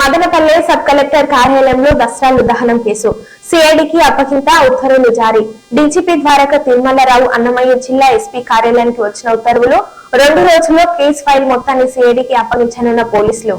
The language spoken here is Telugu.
మదనపల్లె సబ్ కలెక్టర్ కార్యాలయంలో దసరాలు దహనం కేసు సిఐడికి అప్పగింత ఉత్తర్వులు జారీ డీజీపీ ద్వారక తిరుమలరావు అన్నమయ్య జిల్లా ఎస్పీ కార్యాలయానికి వచ్చిన ఉత్తర్వులు రెండు రోజుల్లో కేసు ఫైల్ మొత్తాన్ని సిఐడికి అప్పగించనున్న పోలీసులు